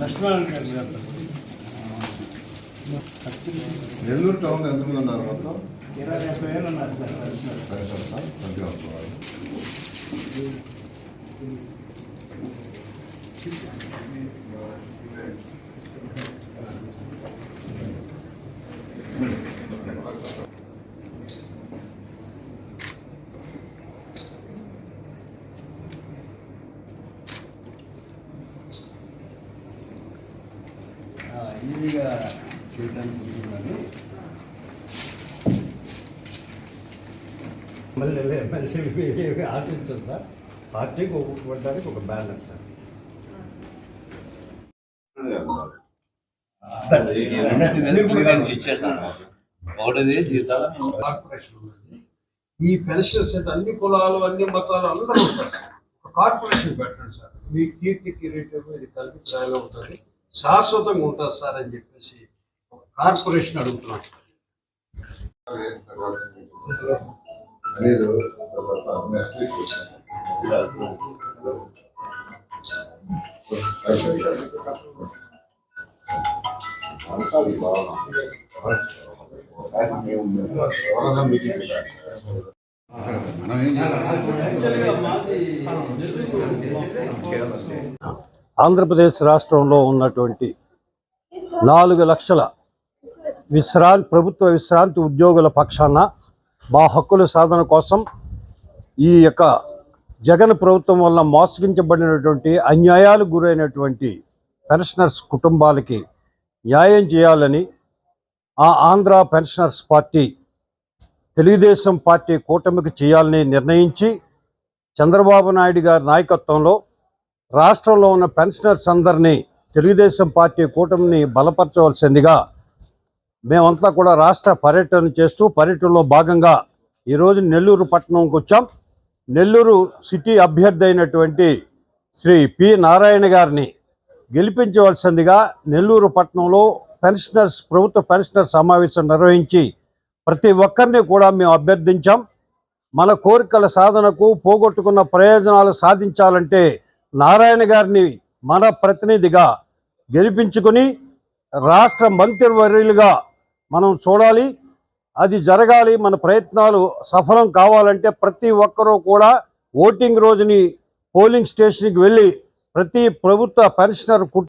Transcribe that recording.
లక్ష్మణ్ గారు గారు. నెల్లూరు టౌన్ ఎంతమంది ఉన్నారు మొత్తం? ఇరవై ముప్పై వేలు ఉన్నారు సార్. సార్ ట్వంటీ వన్ వాళ్ళు ఈజీగా చేయడానికి ఉంటున్నాను మళ్ళీ ఎమ్మెల్సీ ఏమి ఆశించదు సార్ పార్టీకి ఒప్పుకోవడానికి ఒక బ్యాలెన్స్ సార్. ఈ పెన్షన్స్ అన్ని కులాలు అన్ని మతాలు అందరూ ఉంటారు కార్పొరేషన్ పెట్టండి సార్. మీ కీర్తి కిరీటం ఇది కలిపి రాయలో ఉంటుంది శాశ్వతంగా ఉంటుంది సార్ అని చెప్పేసి కార్పొరేషన్ అడుగుతున్నాం సార్. మనం ఏం చేయాలి? ఆంధ్రప్రదేశ్ రాష్ట్రంలో ఉన్నటువంటి నాలుగు లక్షల విశ్రాంతి ప్రభుత్వ విశ్రాంతి ఉద్యోగుల పక్షాన మా హక్కుల సాధన కోసం ఈ యొక్క జగన్ ప్రభుత్వం వల్ల మోసగించబడినటువంటి అన్యాయాలకు గురైనటువంటి పెన్షనర్స్ కుటుంబాలకి న్యాయం చేయాలని ఆ Andhra pensioners party Telugu Desam party కూటమికి చేయాలని నిర్ణయించి చంద్రబాబు నాయుడు గారి నాయకత్వంలో రాష్ట్రంలో ఉన్న పెన్షనర్స్ అందరినీ తెలుగుదేశం పార్టీ కూటమిని బలపరచవలసిందిగా మేమంతా కూడా రాష్ట్ర పర్యటన చేస్తూ పర్యటనలో భాగంగా ఈరోజు నెల్లూరు పట్టణంకి వచ్చాం. నెల్లూరు సిటీ అభ్యర్థి అయినటువంటి శ్రీ పి నారాయణ గారిని గెలిపించవలసిందిగా నెల్లూరు పట్టణంలో పెన్షనర్స్ ప్రభుత్వ పెన్షనర్ సమావేశం నిర్వహించి ప్రతి ఒక్కరిని కూడా మేము అభ్యర్థించాం. మన కోరికల సాధనకు పోగొట్టుకున్న ప్రయోజనాలు సాధించాలంటే నారాయణ గారిని మన ప్రతినిధిగా గెలిపించుకుని రాష్ట్ర మంత్రివర్యులుగా మనం చూడాలి. అది జరగాలి. మన ప్రయత్నాలు సఫలం కావాలంటే ప్రతి ఒక్కరూ కూడా ఓటింగ్ రోజుని పోలింగ్ స్టేషన్కి వెళ్ళి ప్రతి ప్రభుత్వ పెన్షనర్ కుటుంబ